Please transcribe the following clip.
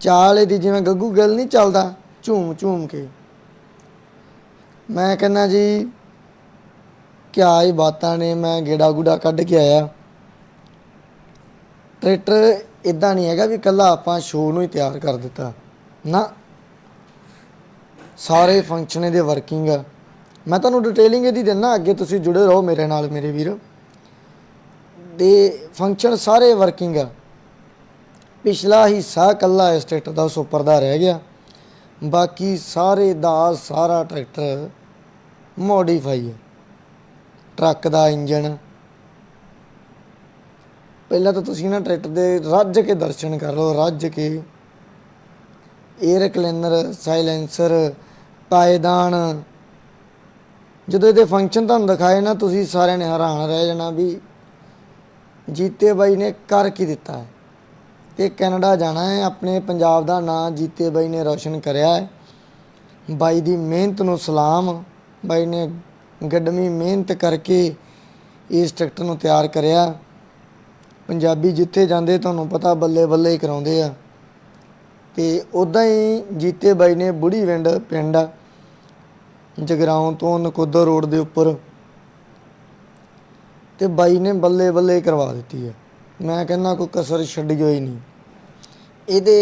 ਚਾਲ ਇਹਦੀ ਜਿਵੇਂ ਗੱਗੂ ਗੱਲ ਨਹੀਂ ਚੱਲਦਾ, ਝੂਮ ਝੂਮ ਕੇ। ਮੈਂ ਕਹਿੰਦਾ ਜੀ, ਕਿਆ ਇਹ ਬਾਤਾਂ ਨੇ, ਮੈਂ ਗੇੜਾ ਗੁੜਾ ਕੱਢ ਕੇ ਆਇਆ। ਟਰੈਕਟਰ ਇਦਾਂ ਨਹੀਂ ਹੈਗਾ ਵੀ ਕੱਲਾ ਆਪਾਂ ਸ਼ੋਅ ਨੂੰ ਹੀ ਤਿਆਰ ਕਰ ਦਿੱਤਾ। ਨਾ, ਸਾਰੇ ਫੰਕਸ਼ਨ ਇਹਦੇ ਵਰਕਿੰਗ ਆ। ਮੈਂ ਤੁਹਾਨੂੰ ਡਿਟੇਲਿੰਗ ਇਹਦੀ ਦਿੰਦਾ, ਅੱਗੇ ਤੁਸੀਂ ਜੁੜੇ ਰਹੋ ਮੇਰੇ ਨਾਲ, ਮੇਰੇ ਵੀਰ। ਦੇ ਫੰਕਸ਼ਨ ਸਾਰੇ ਵਰਕਿੰਗ ਆ। ਪਿਛਲਾ ਹਿੱਸਾ ਕੱਲਾ ਇਸ ਟਰੈਕਟਰ ਦਾ ਸੁਪਰ ਦਾ ਰਹਿ ਗਿਆ। ਬਾਕੀ ਸਾਰੇ ਦਾ ਸਾਰਾ ਟਰੈਕਟਰ ਮੋਡੀਫਾਈ ਹੈ। ਟਰੱਕ ਦਾ ਇੰਜਨ ਪਹਿਲਾਂ ਤਾਂ ਤੁਸੀਂ ਨਾ ਟਰੈਕਟਰ ਦੇ ਰੱਜ ਕੇ ਦਰਸ਼ਨ ਕਰ ਲਓ, ਰੱਜ ਕੇ। 에ਅਰ ਕਲੀਨਰ ਸਾਇਲੈਂਸਰ ਪਾਇਦਾਨ ਜਦੋਂ ਇਹਦੇ ਫੰਕਸ਼ਨ ਤੁਹਾਨੂੰ ਦਿਖਾਏ ਨਾ, ਤੁਸੀਂ ਸਾਰਿਆਂ ਨੇ ਹੈਰਾਨ ਰਹਿ ਜਾਣਾ ਵੀ ਜੀਤੇ ਬਾਈ ਨੇ ਕਰ ਕੀ ਦਿੱਤਾ ਹੈ। ਤੇ ਕੈਨੇਡਾ ਜਾਣਾ ਹੈ, ਆਪਣੇ ਪੰਜਾਬ ਦਾ ਨਾਂ ਜੀਤੇ ਬਾਈ ਨੇ ਰੌਸ਼ਨ ਕਰਿਆ ਹੈ। ਬਾਈ ਦੀ ਮਿਹਨਤ ਨੂੰ ਸਲਾਮ, ਬਾਈ ਨੇ ਗੱਡਮੀ ਮਿਹਨਤ ਕਰਕੇ ਇਸ ਟਰੈਕਟਰ ਨੂੰ ਤਿਆਰ ਕਰਿਆ। ਪੰਜਾਬੀ ਜਿੱਥੇ ਜਾਂਦੇ ਤੁਹਾਨੂੰ ਪਤਾ ਬੱਲੇ ਬੱਲੇ ਹੀ ਕਰਾਉਂਦੇ ਆ। ਤੇ ਉਦਾਂ ਹੀ ਜੀਤੇ ਬਾਈ ਨੇ ਬੁੜੀ ਵਿੰਡ ਪਿੰਡ ਜਗਰਾਉਂ ਤੋਂ ਨਕੋਦਰ ਰੋਡ ਦੇ ਉੱਪਰ ਤੇ ਬਾਈ ਨੇ ਬੱਲੇ ਬੱਲੇ ਕਰਵਾ ਦਿੱਤੀ ਹੈ ਮੈਂ ਕਹਿੰਦਾ ਕੋਈ ਕਸਰ ਛੱਡੀ ਹੋਈ ਨਹੀਂ। ਇਹਦੇ